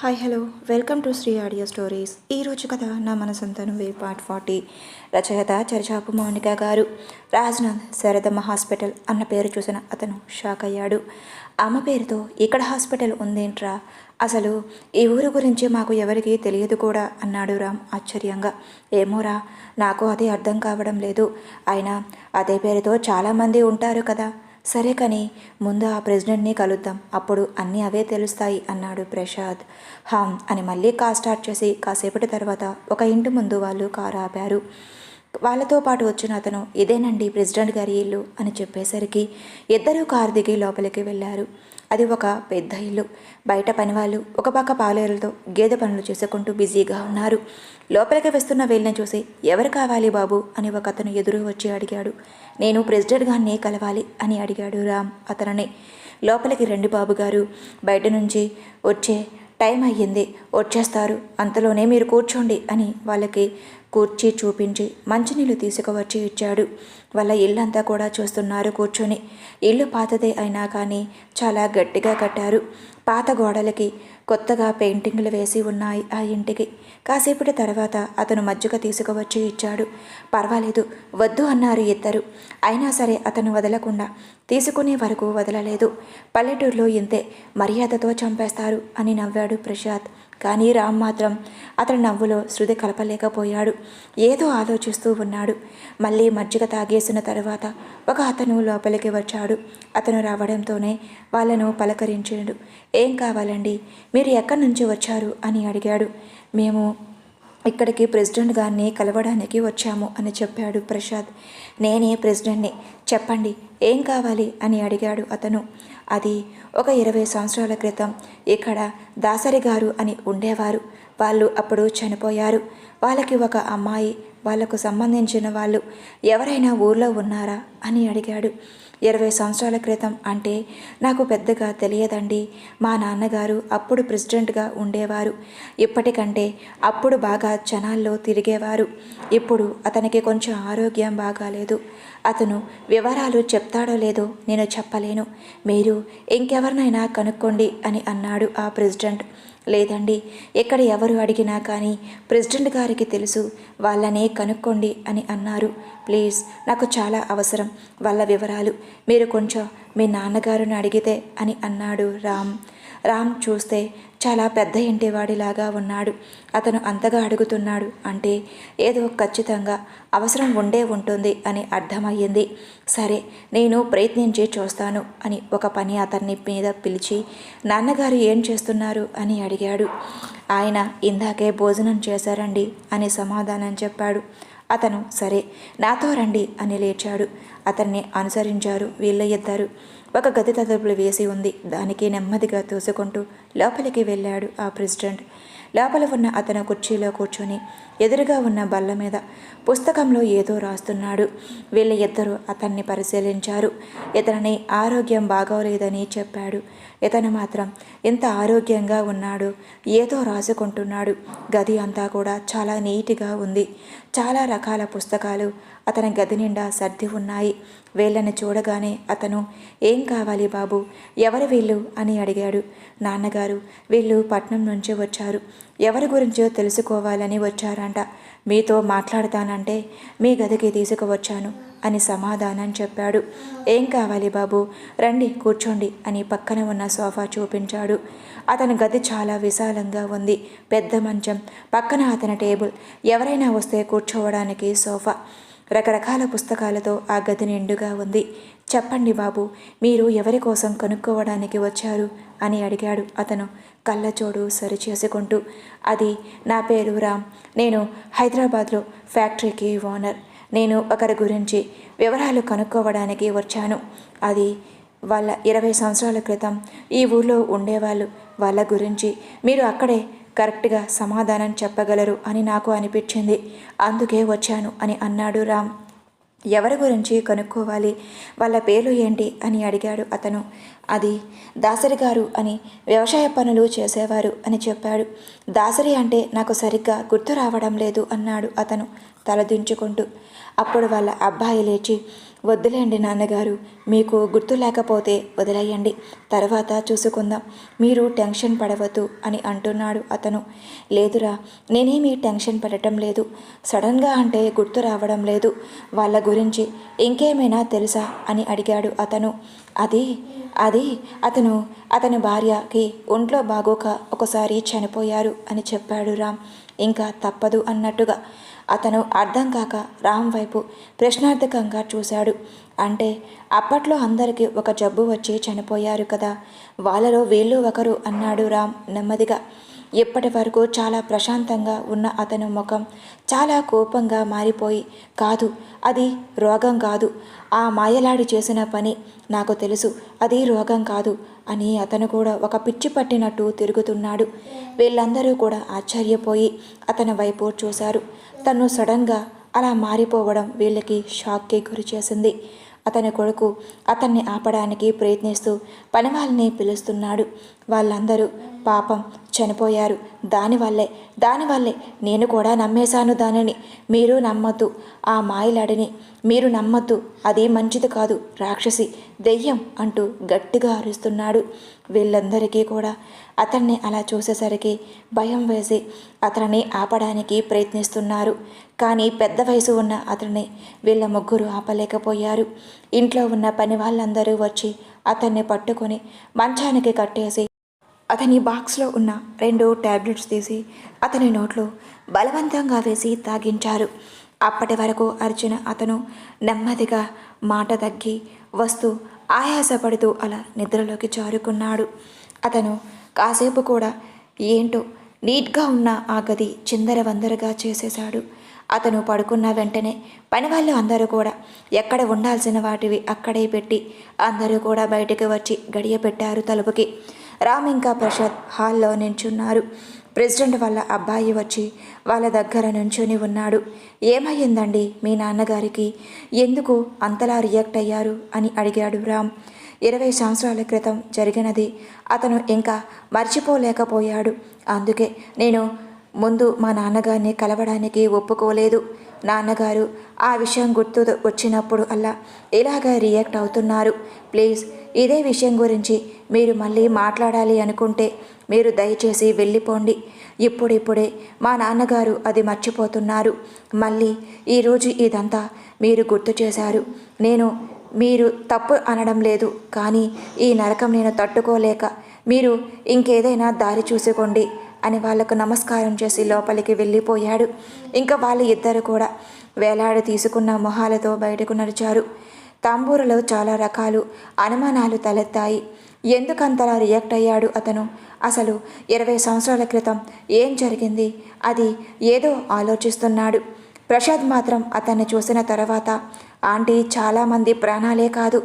Hi hello welcome to Sri audio stories ఈరోజు కథ నా మనసంతా నువ్వే పార్ట్ ఫార్టీ రచయిత చరిచాపు మౌనిక గారు. రాజ్నాథ్ శరదమ్మ హాస్పిటల్ అన్న పేరు చూసిన అతను షాక్ అయ్యాడు. అమ్మ పేరుతో ఇక్కడ హాస్పిటల్ ఉందేంట్రా? అసలు ఈ ఊరు గురించి మాకు ఎవరికీ తెలియదు కూడా అన్నాడు రామ్ ఆశ్చర్యంగా. ఏమోరా నాకు అది అర్థం కావడం లేదు. అయినా అదే పేరుతో చాలామంది ఉంటారు కదా. సరే కానీ ముందు ఆ ప్రెసిడెంట్ని కలుద్దాం. అప్పుడు అన్నీ అవే తెలుస్తాయి అన్నాడు ప్రసాద్. హామ్ అని మళ్ళీ కార్ స్టార్ట్ చేసి కాసేపటి తర్వాత ఒక ఇంటి ముందు వాళ్ళు కారు ఆపారు. వాళ్ళతో పాటు వచ్చిన అతను ఇదేనండి ప్రెసిడెంట్ గారి ఇల్లు అని చెప్పేసరికి ఇద్దరూ కారు దిగి లోపలికి వెళ్ళారు. అది ఒక పెద్ద ఇల్లు. బయట పనివాళ్ళు ఒక పక్క పాలేరులతో గేదె పనులు చేసుకుంటూ బిజీగా ఉన్నారు. లోపలికి వస్తున్న వీళ్ళని చూసి ఎవరు కావాలి బాబు? అని ఒక అతను ఎదురు వచ్చి అడిగాడు. నేను ప్రెసిడెంట్ గారిని కలవాలి అని అడిగాడు రామ్ అతనని. లోపలికి రండి బాబు గారు. బయట నుంచి వచ్చే టైం అయ్యింది. వచ్చేస్తారు. అంతలోనే మీరు కూర్చోండి అని వాళ్ళకి కూర్చి చూపించి మంచినీళ్ళు తీసుకువచ్చి ఇచ్చాడు. వాళ్ళ ఇల్లంతా కూడా చూస్తున్నారు కూర్చొని. ఇల్లు పాతదే అయినా కానీ చాలా గట్టిగా కట్టారు. పాత గోడలకి కొత్తగా పెయింటింగ్లు వేసి ఉన్నాయి ఆ ఇంటికి. కాసేపటి తర్వాత అతను మజ్జిగ తీసుకువచ్చి ఇచ్చాడు. పర్వాలేదు వద్దు అన్నారు ఇద్దరు. అయినా సరే అతను వదలకుండా తీసుకునే వరకు వదలలేదు. పల్లెటూరులో ఇంతే మర్యాదతో చంపేస్తారు అని నవ్వాడు ప్రసాద్ కానీ రామ్ మాత్రం అతని నవ్వులో శృతి కలపలేకపోయాడు. ఏదో ఆలోచిస్తూ ఉన్నాడు. మళ్ళీ మజ్జిగ తాగేసిన తర్వాత ఒక అతను లోపలికి వచ్చాడు. అతను రావడంతోనే వాళ్ళను పలకరించాడు. ఏం కావాలండి? మీరు ఎక్కడి నుంచి వచ్చారు? అని అడిగాడు. మేము ఇక్కడికి ప్రెసిడెంట్ గారిని కలవడానికి వచ్చాము అని చెప్పాడు ప్రసాద్. నేనే ప్రెసిడెంట్ని. చెప్పండి ఏం కావాలి? అని అడిగాడు అతను. అది ఒక ఇరవై సంవత్సరాల క్రితం ఇక్కడ దాసరి గారు అని ఉండేవారు. వాళ్ళు అప్పుడు చనిపోయారు. వాళ్ళకి ఒక అమ్మాయి వాళ్ళకు సంబంధించిన వాళ్ళు. ఎవరైనా ఊర్లో ఉన్నారా? అని అడిగాడు. ఇరవై సంవత్సరాల క్రితం అంటే నాకు పెద్దగా తెలియదండి. మా నాన్నగారు అప్పుడు ప్రెసిడెంట్గా ఉండేవారు. ఇప్పటికంటే అప్పుడు బాగా జనాల్లో తిరిగేవారు. ఇప్పుడు అతనికి కొంచెం ఆరోగ్యం బాగాలేదు. అతను వివరాలు చెప్తాడో లేదో నేను చెప్పలేను. మీరు ఇంకెవరినైనా కనుక్కోండి అని అన్నాడు ఆ ప్రెసిడెంట్. లేదండి ఎక్కడ ఎవరు అడిగినా కానీ ప్రెసిడెంట్ గారికి తెలుసు వాళ్ళనే కనుక్కోండి అని అన్నారు. ప్లీజ్ నాకు చాలా అవసరం వాళ్ళ వివరాలు. మీరు కొంచెం మీ నాన్నగారిని అడిగితే అని అన్నాడు రామ్. రామ్ చూస్తే చాలా పెద్ద ఇంటివాడిలాగా ఉన్నాడు. అతను అంతగా అడుగుతున్నాడు అంటే ఏదో ఖచ్చితంగా అవసరం ఉండే ఉంటుంది అని అర్థమయ్యింది. సరే నేను ప్రయత్నించి చూస్తాను అని ఒక పని అతన్ని మీద పిలిచి నాన్నగారు ఏం చేస్తున్నారు అని అడిగాడు. ఆయన ఇందాకే భోజనం చేశారండి అని సమాధానం చెప్పాడు. అతను సరే నాతో రండి అని లేచాడు. అతన్ని అనుసరించారు వీళ్ళ ఇద్దరు. ఒక గది తలుపులు వేసి ఉంది. దానికి నెమ్మదిగా తోసుకుంటూ లోపలికి వెళ్ళాడు ఆ ప్రెసిడెంట్. లోపల ఉన్న అతను కుర్చీలో కూర్చొని ఎదురుగా ఉన్న బల్ల మీద పుస్తకంలో ఏదో రాస్తున్నాడు. వీళ్ళ ఇద్దరు అతన్ని పరిశీలించారు. ఇతని ఆరోగ్యం బాగోలేదని చెప్పాడు. ఇతను మాత్రం ఎంత ఆరోగ్యంగా ఉన్నాడు. ఏదో రాసుకుంటున్నాడు. గది అంతా కూడా చాలా నీట్గా ఉంది. చాలా రకాల పుస్తకాలు అతని గది నిండా సర్ది ఉన్నాయి. వీళ్ళని చూడగానే అతను ఏం కావాలి బాబు? ఎవరు వీళ్ళు? అని అడిగాడు. నాన్నగారు వీళ్ళు పట్నం నుంచి వచ్చారు. ఎవరి గురించో తెలుసుకోవాలని వచ్చారంట. మీతో మాట్లాడతానంటే మీ గదికి తీసుకువచ్చాను అని సమాధానం చెప్పాడు. ఏం కావాలి బాబు? రండి కూర్చోండి అని పక్కన ఉన్న సోఫా చూపించాడు. అతని గది చాలా విశాలంగా ఉంది. పెద్ద మంచం పక్కన అతని టేబుల్. ఎవరైనా వస్తే కూర్చోవడానికి సోఫా. రకరకాల పుస్తకాలతో ఆ గది నిండుగా ఉంది. చెప్పండి బాబు మీరు ఎవరి కోసం కనుక్కోవడానికి వచ్చారు? అని అడిగాడు అతను కళ్ళచోడు సరిచేసుకుంటూ. అది నా పేరు రామ్. నేను హైదరాబాద్లో ఫ్యాక్టరీకి ఓనర్. నేను ఒకరి గురించి వివరాలు కనుక్కోవడానికి వచ్చాను. అది వాళ్ళ ఇరవై సంవత్సరాల క్రితం. ఈ ఊర్లో ఉండేవాళ్ళు వాళ్ళ గురించి మీరు అక్కడే కరెక్ట్గా సమాధానం చెప్పగలరు అని నాకు అనిపించింది. అందుకే వచ్చాను అని అన్నాడు రామ్. ఎవరి గురించి కనుక్కోవాలి? వాళ్ళ పేర్లు ఏంటి? అని అడిగాడు అతను. అది దాసరి గారు అని వ్యవసాయ పనులు చేసేవారు అని చెప్పాడు. దాసరి అంటే నాకు సరిగ్గా గుర్తు రావడం లేదు అన్నాడు అతను తలదించుకుంటూ. అప్పుడు వాళ్ళ అబ్బాయి లేచి వద్దులేండి నాన్నగారు మీకు గుర్తు లేకపోతే వదిలేయండి. తర్వాత చూసుకుందాం. మీరు టెన్షన్ పడవద్దు అని అంటున్నాడు అతను. లేదురా నేనేమీ టెన్షన్ పడటం లేదు. సడన్గా అంటే గుర్తు రావడం లేదు. వాళ్ళ గురించి ఇంకేమైనా తెలుసా అని అడిగాడు అతను. అది అది అతను అతని భార్యకి ఒంట్లో బాగోక ఒకసారి చనిపోయారు అని చెప్పాడు రామ్. ఇంకా తప్పదు అన్నట్టుగా అతను అర్థం కాక రామ్ వైపు ప్రశ్నార్థకంగా చూశాడు. అంటే అప్పట్లో అందరికీ ఒక జబ్బు వచ్చి చనిపోయారు కదా. వాళ్ళలో వీళ్ళు ఒకరు అన్నాడు రామ్ నెమ్మదిగా. ఇప్పటి వరకు చాలా ప్రశాంతంగా ఉన్న అతని ముఖం చాలా కోపంగా మారిపోయి కాదు అది రోగం కాదు. ఆ మాయలాడి చేసిన పని నాకు తెలుసు. అది రోగం కాదు అని అతను కూడా ఒక పిచ్చి పట్టినట్టు తిరుగుతున్నాడు. వీళ్ళందరూ కూడా ఆశ్చర్యపోయి అతని వైపు చూశారు. తను సడన్గా అలా మారిపోవడం వీళ్ళకి షాక్కి గురి చేసింది. అతని కొడుకు అతన్ని ఆపడానికి ప్రయత్నిస్తూ పనివాళ్ళని పిలుస్తున్నాడు. వాళ్ళందరూ పాపం చనిపోయారు. దానివల్లే దానివల్లే నేను కూడా నమ్మేశాను దానిని. మీరు నమ్మద్దు. ఆ మాయలాడిని మీరు నమ్మద్దు. అది మంచిది కాదు రాక్షసి. దెయ్యం అంటూ గట్టిగా అరుస్తున్నాడు వీళ్ళందరికీ కూడా. అతన్ని అలా చూసేసరికి భయం వేసి అతనిని ఆపడానికి ప్రయత్నిస్తున్నారు. కానీ పెద్ద వయసు ఉన్న అతన్ని వీళ్ళ ముగ్గురు ఆపలేకపోయారు. ఇంట్లో ఉన్న పని వాళ్ళందరూ వచ్చి అతన్ని పట్టుకొని మంచానికి కట్టేసి అతని బాక్స్లో ఉన్న రెండు ట్యాబ్లెట్స్ తీసి అతని నోట్లో బలవంతంగా వేసి తాగించారు. అప్పటి వరకు అర్జున అతను నెమ్మదిగా మాట తగ్గి వస్తూ ఆయాసపడుతూ అలా నిద్రలోకి జారుకున్నాడు. అతను కాసేపు కూడా ఏంటో నీట్గా ఉన్న ఆ గది చిందర వందరగా చేసేశాడు. అతను పడుకున్న వెంటనే పనివాళ్ళు అందరూ కూడా ఎక్కడ ఉండాల్సిన వాటివి అక్కడే పెట్టి అందరూ కూడా బయటకు వచ్చి గడియ పెట్టారు తలుపుకి. రామ్ ఇంకా ప్రసాద్ హాల్లో నించున్నారు. ప్రెసిడెంట్ వాళ్ళ అబ్బాయి వచ్చి వాళ్ళ దగ్గర నుంచొని ఉన్నాడు. ఏమయ్యిందండి మీ నాన్నగారికి? ఎందుకు అంతలా రియాక్ట్ అయ్యారు అని అడిగాడు రామ్. ఇరవై సంవత్సరాల క్రితం జరిగినది. అతను ఇంకా మర్చిపోలేకపోయాడు. అందుకే నేను ముందు మా నాన్నగారిని కలవడానికి ఒప్పుకోలేదు. నాన్నగారు ఆ విషయం గుర్తు వచ్చినప్పుడు అలా ఇలాగ రియాక్ట్ అవుతున్నారు. ప్లీజ్ ఇదే విషయం గురించి మీరు మళ్ళీ మాట్లాడాలి అనుకుంటే మీరు దయచేసి వెళ్ళిపోండి. ఇప్పుడిప్పుడే మా నాన్నగారు అది మర్చిపోతున్నారు. మళ్ళీ ఈరోజు ఇదంతా మీరు గుర్తు చేశారు. నేను మీరు తప్పు అనడం లేదు కానీ ఈ నరకం నేను తట్టుకోలేక మీరు ఇంకేదైనా దారి చూసుకోండి అని వాళ్ళకు నమస్కారం చేసి లోపలికి వెళ్ళిపోయాడు. ఇంకా వాళ్ళ ఇద్దరు కూడా వేలాడి తీసుకున్న మొహాలతో బయటకు నడిచారు. తాంబూరులో చాలా రకాలు అనుమానాలు తలెత్తాయి. ఎందుకంతలా రియాక్ట్ అయ్యాడు అతను? అసలు ఇరవై సంవత్సరాల క్రితం ఏం జరిగింది? అది ఏదో ఆలోచిస్తున్నాడు. ప్రసాద్ మాత్రం అతన్ని చూసిన తర్వాత ఆంటీ చాలామంది ప్రాణాలే కాదు.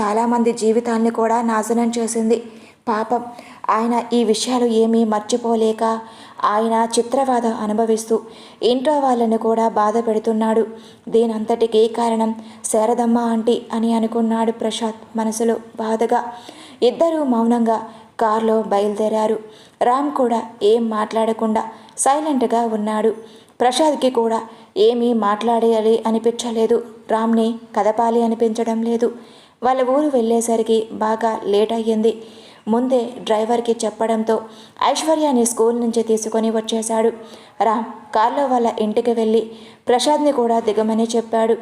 చాలామంది జీవితాల్ని కూడా నాశనం చేసింది. పాపం ఆయన ఈ విషయాలు ఏమీ మర్చిపోలేక ఆయన చిత్రవాద అనుభవిస్తూ ఇంట్లో వాళ్ళని కూడా బాధ పెడుతున్నాడు. దీనంతటికీ కారణం శారదమ్మ ఆంటీ అని అనుకున్నాడు ప్రసాద్ మనసులో బాధగా. ఇద్దరూ మౌనంగా కారులో బయలుదేరారు. రామ్ కూడా ఏం మాట్లాడకుండా సైలెంట్గా ఉన్నాడు. ప్రసాద్కి కూడా ఏమీ మాట్లాడేయాలి అనిపించలేదు. రామ్ని కదపాలి అనిపించడం లేదు. వాళ్ళ ఊరు వెళ్ళేసరికి బాగా లేట్ అయ్యింది. ముందే డ్రైవర్కి చెప్పడంతో ఐశ్వర్యాన్ని స్కూల్ నుంచి తీసుకొని వచ్చేశాడు. రామ్ కార్లో వాళ్ళ ఇంటికి వెళ్ళి ప్రసాద్ని కూడా దిగమని చెప్పాడు.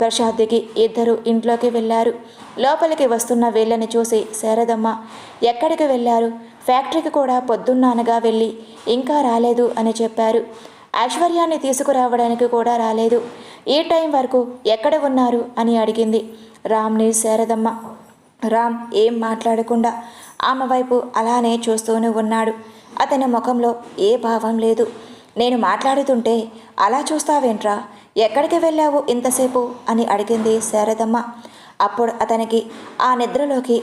ప్రసాద్కి ఇద్దరు ఇంట్లోకి వెళ్ళారు. లోపలికి వస్తున్న వీళ్ళని చూసి శారదమ్మ ఎక్కడికి వెళ్ళారు? ఫ్యాక్టరీకి కూడా పొద్దున్నానగా వెళ్ళి ఇంకా రాలేదు అని చెప్పారు. ఐశ్వర్యాన్ని తీసుకురావడానికి కూడా రాలేదు. ఈ టైం వరకు ఎక్కడ ఉన్నారు? అని అడిగింది. రామ్ని శారదమ్మ. రామ్ ఏం మాట్లాడకుండా ఆమె వైపు అలానే చూస్తూనే ఉన్నాడు. అతని ముఖంలో ఏ భావం లేదు. నేను మాట్లాడుతుంటే అలా చూస్తావేంట్రా? ఎక్కడికి వెళ్ళావు ఇంతసేపు? అని అడిగింది శారదమ్మ. అప్పుడు అతనికి ఆ నిద్రలోకి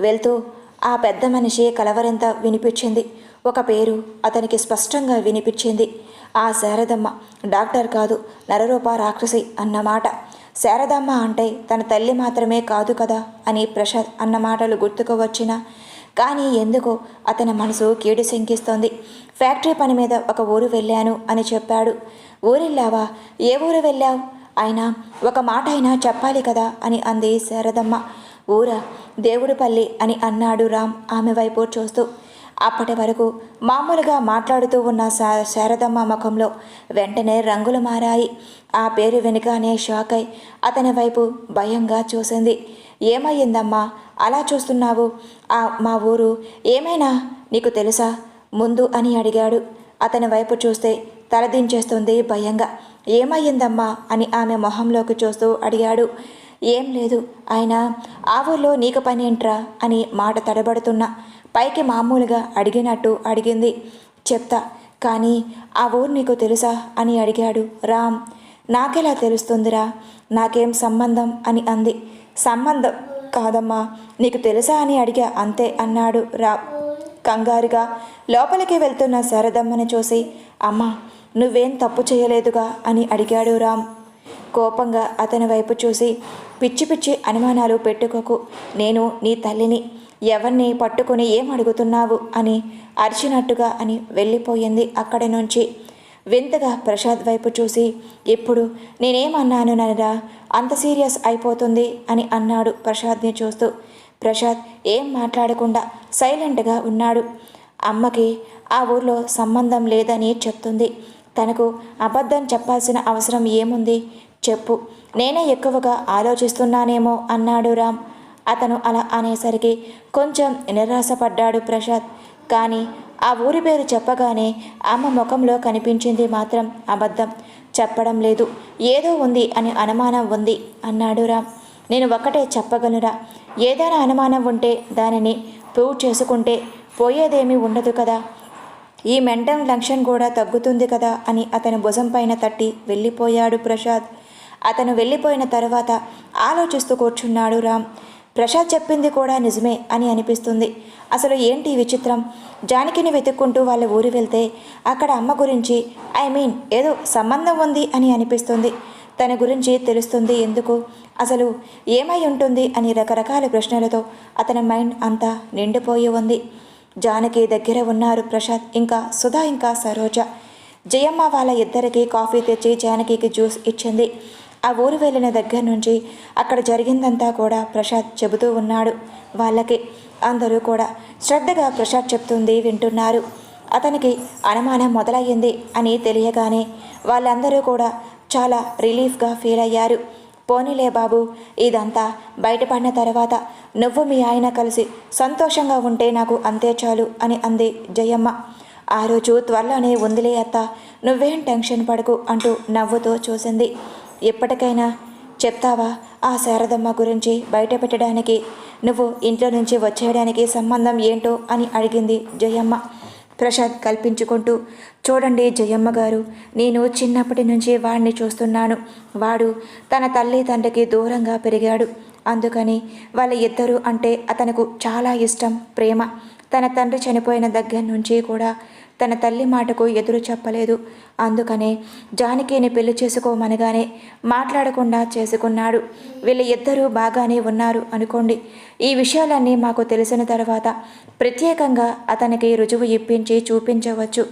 వెళ్తూ ఆ పెద్ద మనిషి కలవరింత వినిపించింది. ఒక పేరు అతనికి స్పష్టంగా వినిపించింది. ఆ శారదమ్మ. డాక్టర్ కాదు నరరూప రాక్షసి అన్నమాట. శారదమ్మ అంటే తన తల్లి మాత్రమే కాదు కదా అని ప్రసాద్ అన్న మాటలు గుర్తుకు వచ్చిన కానీ ఎందుకో? అతని మనసు కీడు శంకిస్తోంది. ఫ్యాక్టరీ పని మీద ఒక ఊరు వెళ్ళాను అని చెప్పాడు. ఊరెళ్ళావా? ఏ ఊరు వెళ్ళావు? అయినా ఒక మాట అయినా చెప్పాలి కదా అని అంది శారదమ్మ. ఊర? దేవుడుపల్లి అని అన్నాడు రామ్ ఆమె వైపు చూస్తూ. అప్పటి వరకు మామూలుగా మాట్లాడుతూ ఉన్న శా శారదమ్మ ముఖంలో వెంటనే రంగులు మారాయి. ఆ పేరు వెనుకనే షాక్ అయి అతని వైపు భయంగా చూసింది. ఏమయ్యిందమ్మా? అలా చూస్తున్నావు? ఆ మా ఊరు. ఏమైనా? నీకు తెలుసా? ముందు అని అడిగాడు. అతని వైపు చూస్తే తలదించేస్తుంది భయంగా. ఏమయ్యిందమ్మా? అని ఆమె మొహంలోకి చూస్తూ అడిగాడు. ఏం లేదు. ఆయన ఆ ఊర్లో నీకు పని ఏంట్రా అని మాట తడబడుతున్నా పైకి మామూలుగా అడిగినట్టు అడిగింది. చెప్తా. కానీ ఆ ఊరు నీకు తెలుసా? అని అడిగాడు. రామ్ నాకెలా తెలుస్తుందిరా? నాకేం సంబంధం? అని అంది. సంబంధం? కాదమ్మా నీకు తెలుసా అని అడిగా. అంతే అన్నాడు రా కంగారుగా లోపలికి వెళ్తున్న శారదమ్మని చూసి అమ్మా నువ్వేం తప్పు చేయలేదుగా అని అడిగాడు రామ్. కోపంగా అతని వైపు చూసి పిచ్చి పిచ్చి అనుమానాలు పెట్టుకోకు. నేను నీ తల్లిని ఎవరిని పట్టుకుని ఏం అడుగుతున్నావు అని అరిచినట్టుగా అని వెళ్ళిపోయింది అక్కడి నుంచి. వింతగా ప్రసాద్ వైపు చూసి ఇప్పుడు నేనేమన్నాను ననరా? అంత సీరియస్ అయిపోతుంది అని అన్నాడు ప్రసాద్ని చూస్తూ. ప్రసాద్ ఏం మాట్లాడకుండా సైలెంట్గా ఉన్నాడు. అమ్మకి ఆ ఊర్లో సంబంధం లేదని చెప్తుంది. తనకు అబద్ధం చెప్పాల్సిన అవసరం ఏముంది? చెప్పు. నేనే ఎక్కువగా ఆలోచిస్తున్నానేమో అన్నాడు రామ్. అతను అలా అనేసరికి కొంచెం నిరాశపడ్డాడు ప్రసాద్ కానీ ఆ ఊరి పేరు చెప్పగానే అమ్మ ముఖంలో కనిపించింది మాత్రం అబద్ధం. చెప్పడం లేదు. ఏదో ఉంది అని అనుమానం ఉంది అన్నాడు రామ్. నేను ఒక్కటే చెప్పగలరా? ఏదైనా అనుమానం ఉంటే దానిని ప్రూవ్ చేసుకుంటే పోయేదేమీ ఉండదు కదా? ఈ మెంటల్ టెన్షన్ కూడా తగ్గుతుంది కదా అని అతని భుజం పైన తట్టి వెళ్ళిపోయాడు ప్రసాద్. అతను వెళ్ళిపోయిన తర్వాత ఆలోచిస్తూ కూర్చున్నాడు రామ్. ప్రసాద్ చెప్పింది కూడా నిజమే అని అనిపిస్తుంది. అసలు ఏంటి విచిత్రం? జానకిని వెతుక్కుంటూ వాళ్ళ ఊరు వెళ్తే అక్కడ అమ్మ గురించి ఐ మీన్ ఏదో సంబంధం ఉంది అని అనిపిస్తుంది. తన గురించి తెలుస్తుంది ఎందుకు? అసలు ఏమై ఉంటుంది అని రకరకాల ప్రశ్నలతో అతని మైండ్ అంతా నిండిపోయి ఉంది. జానకి దగ్గర ఉన్నారు ప్రసాద్ ఇంకా సుధా ఇంకా సరోజ. జయమ్మ వాళ్ళ ఇద్దరికి కాఫీ తెచ్చి జానకికి జ్యూస్ ఇచ్చింది. ఆ ఊరు వెళ్ళిన దగ్గర నుంచి అక్కడ జరిగిందంతా కూడా ప్రసాద్ చెబుతూ ఉన్నాడు. వాళ్ళకి అందరూ కూడా శ్రద్ధగా ప్రసాద్ చెప్తుంది వింటున్నారు. అతనికి అనుమానం మొదలయ్యింది అని తెలియగానే వాళ్ళందరూ కూడా చాలా రిలీఫ్గా ఫీల్ అయ్యారు. పోనీలే బాబు ఇదంతా బయటపడిన తర్వాత నువ్వు మీ ఆయన కలిసి సంతోషంగా ఉంటే నాకు అంతే చాలు అని అంది జయమ్మ. ఆ రోజు త్వరలోనే ఉందిలే అత్త నువ్వేం టెన్షన్ పడకు అంటూ నవ్వుతో చూసింది. ఎప్పటికైనా చెప్తావా? ఆ శారదమ్మ గురించి బయట పెట్టడానికి నువ్వు ఇంట్లో నుంచి వచ్చేయడానికి సంబంధం ఏంటో అని అడిగింది జయమ్మ. ప్రసాద్ కల్పించుకుంటూ చూడండి జయమ్మ గారు నేను చిన్నప్పటి నుంచి వాడిని చూస్తున్నాను. వాడు తన తల్లి తండ్రికి దూరంగా పెరిగాడు. అందుకని వాళ్ళ ఇద్దరు అంటే అతనికి చాలా ఇష్టం ప్రేమ. తన తండ్రి చనిపోయిన దగ్గర నుంచి కూడా తన తల్లి మాటకు ఎదురు చెప్పలేదు. అందుకనే జానకిని పెళ్ళి చేసుకోమనగానే మాట్లాడకుండా చేసుకున్నాడు. వీళ్ళ ఇద్దరూ బాగానే ఉన్నారు అనుకోండి. ఈ విషయాలన్నీ మాకు తెలిసిన తర్వాత ప్రత్యేకంగా అతనికి రుజువు ఇప్పించి చూపించవచ్చు.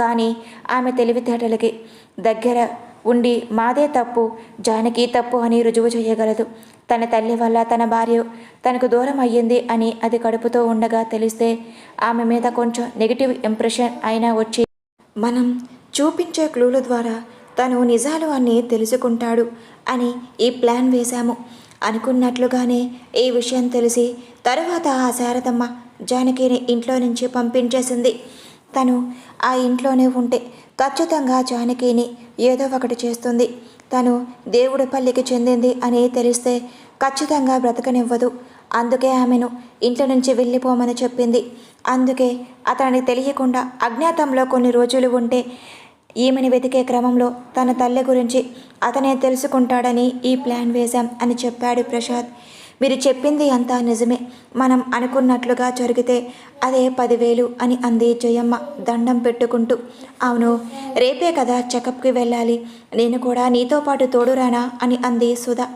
కానీ ఆమె తెలివితేటలకి దగ్గర ఉండి మాదే తప్పు జానకి తప్పు అని రుజువు చేయగలదు. తన తల్లి వల్ల తన భార్య తనకు దూరం అయ్యింది అని అది కడుపుతో ఉండగా తెలిస్తే ఆమె మీద కొంచెం నెగిటివ్ ఇంప్రెషన్ అయినా వచ్చి మనం చూపించే క్లూల ద్వారా తను నిజాలు అని తెలుసుకుంటాడు అని ఈ ప్లాన్ వేశాము. అనుకున్నట్లుగానే ఈ విషయం తెలిసి తరువాత ఆ శారదమ్మ జానకిని ఇంట్లో నుంచి పంపించేసింది. తను ఆ ఇంట్లోనే ఉంటే ఖచ్చితంగా జానకిని ఏదో ఒకటి చేస్తుంది. తను దేవుడి పల్లికి చెందింది అని తెలిస్తే ఖచ్చితంగా బ్రతకనివ్వదు. అందుకే ఆమెను ఇంట్లో నుంచి వెళ్ళిపోమని చెప్పింది. అందుకే అతనికి తెలియకుండా అజ్ఞాతంలో కొన్ని రోజులు ఉంటే ఈమెను వెతికే క్రమంలో తన తల్లి గురించి అతనే తెలుసుకుంటాడని ఈ ప్లాన్ వేశాం అని చెప్పాడు ప్రసాద్. మీరు చెప్పింది అంతా నిజమే. మనం అనుకున్నట్లుగా జరిగితే అదే పదివేలు అని అంది జయమ్మ దండం పెట్టుకుంటూ. అవును రేపే కదా చెకప్కి వెళ్ళాలి. నేను కూడా నీతో పాటు తోడురానా అని అంది సుధా.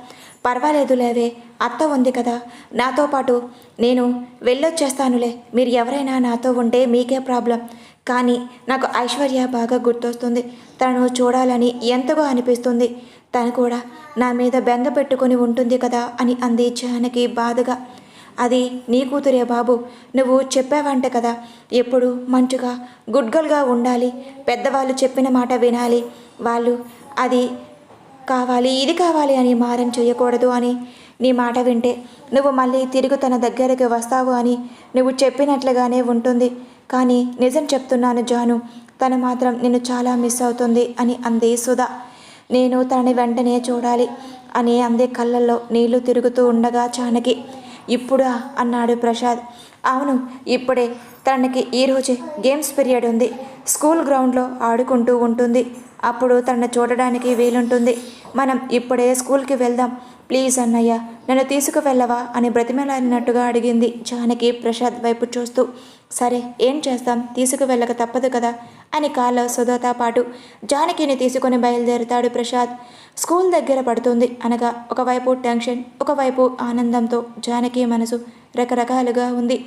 పర్వాలేదు లేవే అత్త ఉంది కదా. నాతో పాటు నేను వెళ్ళొచ్చేస్తానులే. మీరు ఎవరైనా నాతో ఉంటే మీకే ప్రాబ్లం. కానీ నాకు ఐశ్వర్య బాగా గుర్తొస్తుంది. తనను చూడాలని ఎంతగా అనిపిస్తుంది. తను కూడా నా మీద బెంగ పెట్టుకొని ఉంటుంది కదా అని అంది జానకి బాధగా. అది నీ కూతురే బాబు నువ్వు చెప్పావంట కదా ఎప్పుడు మంచిగా గుడ్గల్గా ఉండాలి పెద్దవాళ్ళు చెప్పిన మాట వినాలి వాళ్ళు అది కావాలి ఇది కావాలి అని మారం చేయకూడదు అని నీ మాట వింటే నువ్వు మళ్ళీ తిరిగి తన దగ్గరికి వస్తావు అని నువ్వు చెప్పినట్లుగానే ఉంటుంది. కానీ నిజం చెప్తున్నాను జాను తను మాత్రం నిన్ను చాలా మిస్ అవుతుంది అని అంది సుధా. నేను తనని వెంటనే చూడాలి అని అందే కళ్ళల్లో నీళ్ళు తిరుగుతూ ఉండగా చానకి. ఇప్పుడా అన్నాడు ప్రసాద్. అవును ఇప్పుడే. తనకి ఈరోజే గేమ్స్ పీరియడ్ ఉంది. స్కూల్ గ్రౌండ్లో ఆడుకుంటూ ఉంటుంది. అప్పుడు తనను చూడడానికి వీలుంటుంది. మనం ఇప్పుడే స్కూల్కి వెళ్దాం. ప్లీజ్ అన్నయ్య నన్ను తీసుకువెళ్ళవా అని బ్రతిమలాడినట్టుగా అడిగింది జానకి ప్రసాద్ వైపు చూస్తూ. సరే ఏం చేస్తాం? తీసుకువెళ్ళక తప్పదు కదా. అని కాళ్ళ సుధాతో పాటు జానకిని తీసుకొని బయలుదేరుతాడు ప్రసాద్ స్కూల్ దగ్గర పడుతుంది అనగా ఒకవైపు టెన్షన్ ఒకవైపు ఆనందంతో జానకి మనసు రకరకాలుగా ఉంది.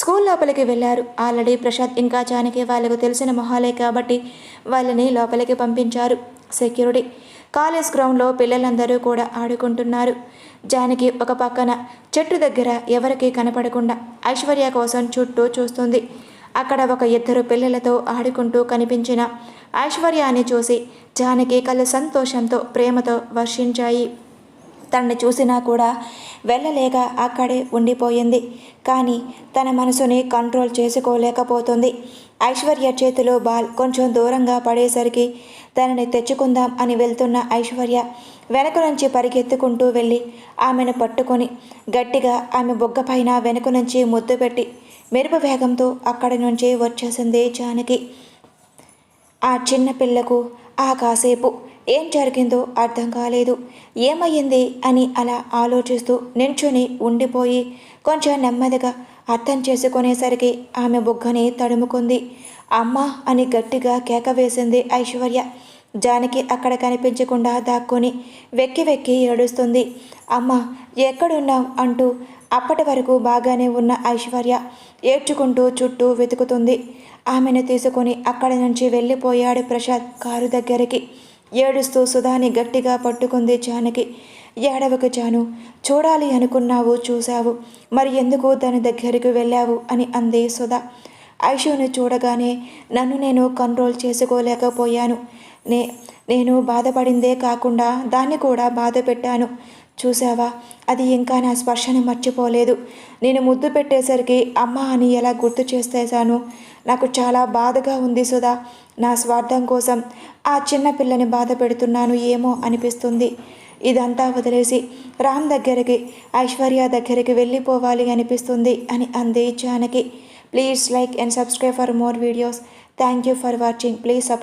స్కూల్ లోపలికి వెళ్ళారు. ఆల్రెడీ ప్రసాద్ ఇంకా జానకి వాళ్ళకు తెలిసిన మొహాలే కాబట్టి వాళ్ళని లోపలికి పంపించారు సెక్యూరిటీ. కాలేజ్ గ్రౌండ్లో పిల్లలందరూ కూడా ఆడుకుంటున్నారు. జానకి ఒక పక్కన చెట్టు దగ్గర ఎవరికీ కనపడకుండా ఐశ్వర్య కోసం చుట్టూ చూస్తుంది. అక్కడ ఒక ఇద్దరు పిల్లలతో ఆడుకుంటూ కనిపించిన ఐశ్వర్యాన్ని చూసి జానకి కళ్ళు సంతోషంతో ప్రేమతో వర్షించాయి. తనని చూసినా కూడా వెళ్ళలేక అక్కడే ఉండిపోయింది. కానీ తన మనసుని కంట్రోల్ చేసుకోలేకపోతుంది. ఐశ్వర్య చేతిలో బాల్ కొంచెం దూరంగా పడేసరికి తనని తెచ్చుకుందాం అని వెళ్తున్న ఐశ్వర్య వెనక నుంచి పరిగెత్తుకుంటూ వెళ్ళి ఆమెను పట్టుకొని గట్టిగా ఆమె బొగ్గ పైన వెనుక నుంచి ముద్దు పెట్టి మెరుపు వేగంతో అక్కడి నుంచి వచ్చేసింది జానకి. ఆ చిన్న పిల్లకు ఆ కాసేపు ఏం జరిగిందో అర్థం కాలేదు. ఏమయ్యింది అని అలా ఆలోచిస్తూ నించుని ఉండిపోయి కొంచెం నెమ్మదిగా అర్థం చేసుకునేసరికి ఆమె బుగ్గని తడుముకుంది. అమ్మ అని గట్టిగా కేక వేసింది ఐశ్వర్య. జానకి అక్కడ కనిపించకుండా దాక్కుని వెక్కి వెక్కి ఏడుస్తుంది. అమ్మ ఎక్కడున్నావు అంటూ అప్పటి వరకు బాగానే ఉన్న ఐశ్వర్య ఏడ్చుకుంటూ చుట్టూ వెతుకుతుంది. ఆమెను తీసుకొని అక్కడి నుంచి వెళ్ళిపోయాడు ప్రసాద్ కారు దగ్గరికి. ఏడుస్తూ సుధాని గట్టిగా పట్టుకుంది జానకి. ఏడవకు జాను చూడాలి అనుకున్నావు చూశావు. మరి ఎందుకు దాని దగ్గరికి వెళ్ళావు? అని అంది సుధా. ఐషుని చూడగానే నన్ను నేను కంట్రోల్ చేసుకోలేకపోయాను. నే నేను బాధపడిందే కాకుండా దాన్ని కూడా బాధ పెట్టాను చూసావా అది ఇంకా నా స్పర్శను మర్చిపోలేదు. నేను ముద్దు పెట్టేసరికి అమ్మ అని ఎలా గుర్తు చేసేసాను నాకు చాలా బాధగా ఉంది సుధా. నా స్వార్థం కోసం ఆ చిన్న పిల్లని బాధ పెడుతున్నాను ఏమో అనిపిస్తుంది. ఇదంతా వదిలేసి రామ్ దగ్గరికి ఐశ్వర్య దగ్గరికి వెళ్ళిపోవాలి అనిపిస్తుంది అని అంది Janaki. Please like and subscribe for more videos. Thank you for watching. Please support